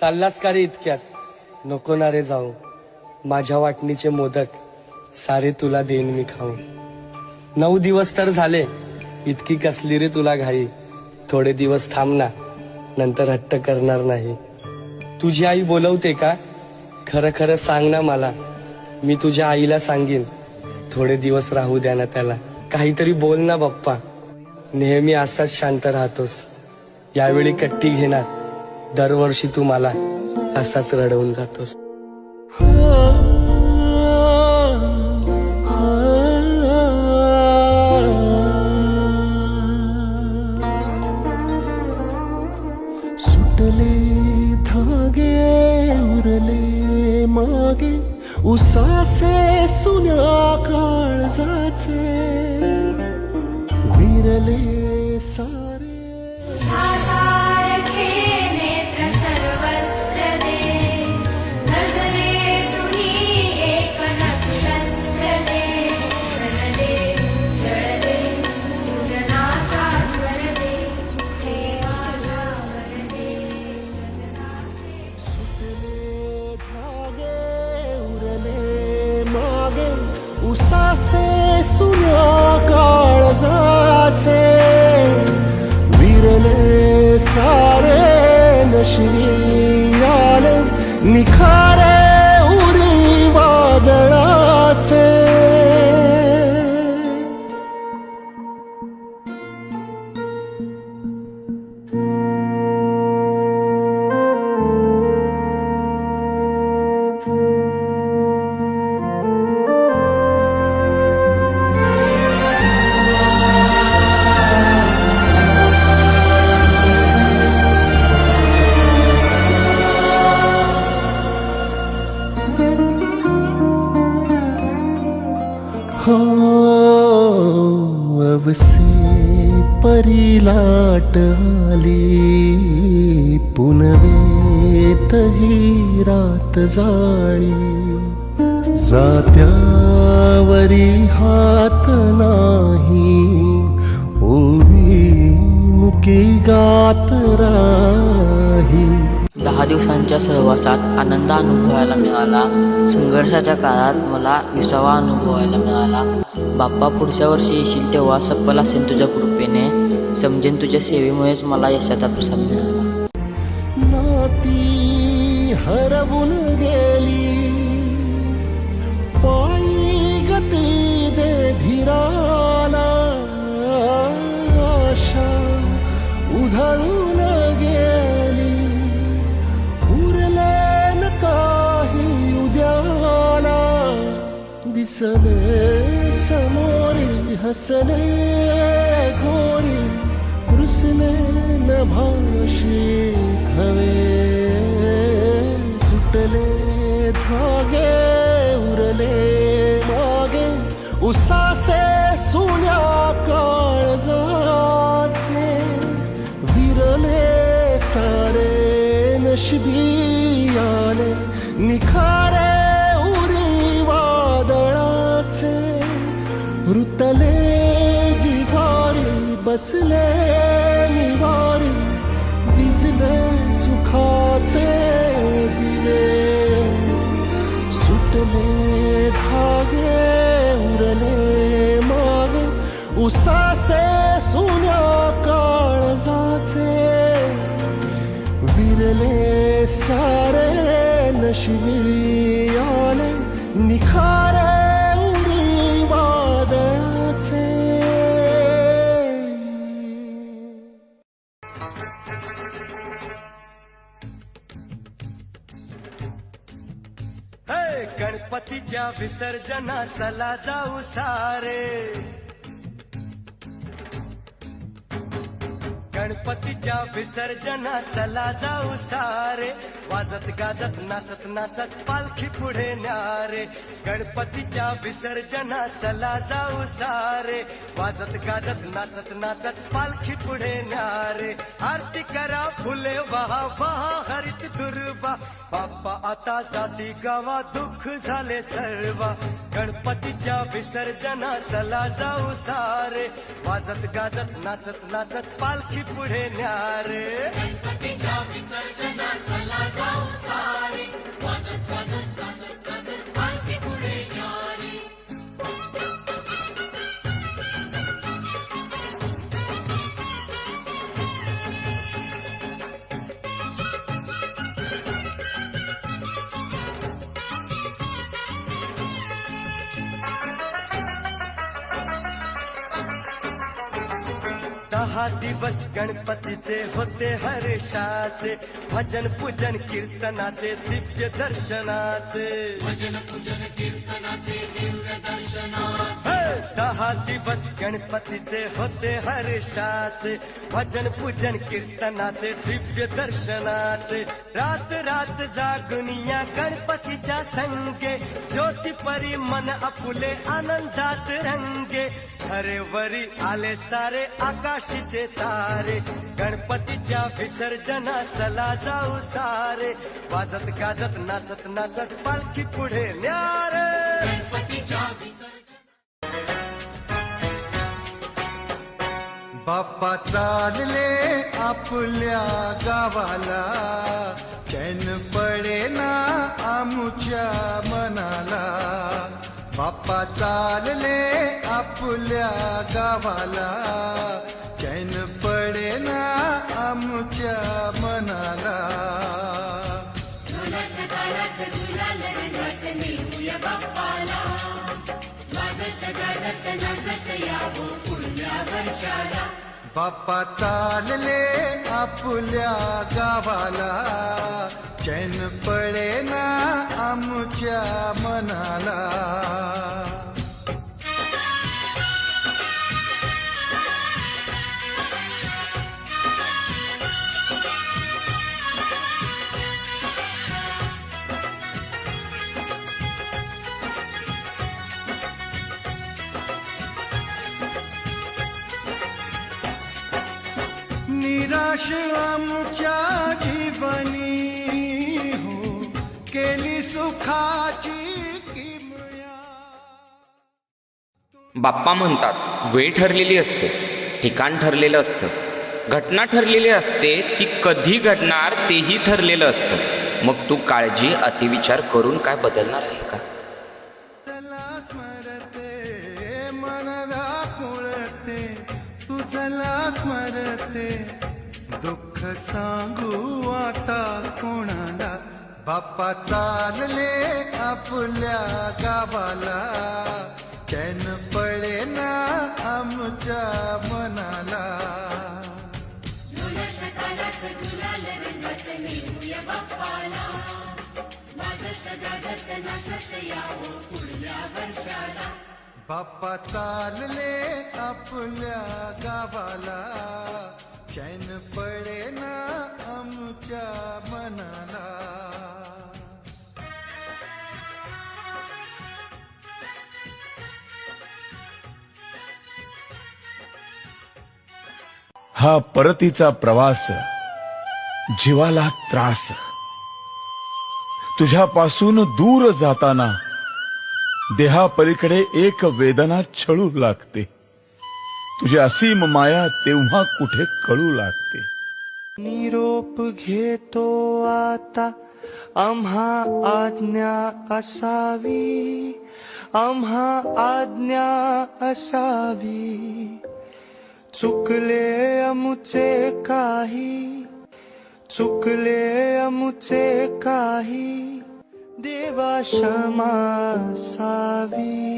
चाललास का रे इतक्यात? नको ना रे जाऊ. माझ्या वाटणीचे मोदक सारे तुला देईन मी खाऊ नऊ दिवस तर झाले. इतकी कसली रे तुला घाई. थोडे दिवस थांब ना. नंतर हट्ट करणार नाही. तुझी आई बोलवते का? खरं खरं सांग ना मला. मी तुझ्या आईला सांगेन. थोडे दिवस राहू द्या ना त्याला. काहीतरी बोल ना बाप्पा. नेहमी असाच शांत राहतोस. यावेळी कट्टी घेणार. दरवर्षी तू मला असाच रडवून जातोस. सुटले धागे उरले मागे उसासे सुन्या काळजाचे विरले सारे. उसासे सुन्या काळजाचे विरले सारे आले निखारे येतही रात जाळी. जात्यावरी हात नाही ओवी मुकी गात राही. दहा दिवसांच्या सहवासात आनंद अनुभवायला मिळाला. संघर्षाच्या काळात मला विसावा अनुभवायला मिळाला. बाप्पा पुढच्या वर्षी येशील तेव्हा सफल असेल तुझ्या कृपेने. समजेन तुझ्या सेवेमुळेच मला यशाचा प्रसाद मिळाला. हरवून गेली पायी गती दे धीराला आशा उधळून गेली उरले न काही उद्याला दिसले समोरी हसले घोरी रुसले न भाषी हवे सुटले धागे उरले मागे. उसासे सुन्या काळजाचे विरले सारे नशिबी आले. निखारे उरी वादळाचे रुतले जिवारी बसले निवारी विजले सुखाचे सुटले धागे उरले मागे उसासे सुन्या काळजाचे विरले सारे नशिबी आले निखारे गणपतीच्या विसर्जना चला जाऊ सारे. गणपतीच्या विसर्जना चला जाऊ सारे. वाजत गाजत नाचत नाचत पालखी पुढे न्यारे. गणपतीच्या विसर्जना चला जाऊ सारे. वाजत गाजत नाचत नाचत पालखी पुढे न्यारे. आरती करा फुले वहा वाहा हरित दुर्वा. बाप्पा आता जाती गावा दुःख झाले सर्व. गणपतीच्या विसर्जना चला जाऊ सारे. वाजत गाजत नाचत नाचत पालखी पुढे न्यारे. गणपतीच्या विसर्जना चला Don't stop. महा दिवस गणपति से होते हर से भजन पूजन कीर्तना से दिव्य दर्शना से भजन पूजन कीर्तना से दिव्य दर्शना दहा दिवस गणपति से होते हर से भजन पूजन कीर्तना से दिव्य दर्शना से रात रात जागुनिया गणपति जा संगे ज्योति परी मन अपुले आनंदात रंगे। हरे वरी आले सारे आकाशी आकाशीचे तारे गणपतीच्या विसर्जना चला जाऊ सारे. वाजत गाजत नाचत नाचत पालखी पुढे न्यारे. बाप्पा चालले आपल्या गावाला. चैन पडे ना आमुच्या मनाला. बाप्पा चालले आपल्या गावाला. आमुच्या मनाला. बाप्पा चालले आपल्या गावाला. चैन पडे ना आमच्या मनाला. निराश आमच्या जीवनी हो केली सुखाची बाप्पा म्हणतात वेळ ठरलेली असते ठिकाण ठरलेलं असतं. घटना ठरलेली असते ती कधी घडणार तेही ठरलेलं असतं. मग तू काळजी अतिविचार करून काय बदलणार आहे का? स्मरते. दुःख सांगू आता कोणाला? बाप्पा चालले आपल्या गावाला. चैन पडे ना आमच्या मनाला. बाप्पा चालले आपल्या गावाला. चैन पडे ना आमच्या मनाला हा परतीचा प्रवास जीवाला त्रास. तुझ्यापासून दूर जाताना देहापलीकडे एक वेदना छळू लागते. तुझी असीम माया तेव्हा कुठे कळू लागते. निरोप घेतो आता आम्हा आज्ञा असावी आम्हा आज्ञा असावी. चुकले अमुचे काही चुकले अमुचे काही देवा क्षमा असावी.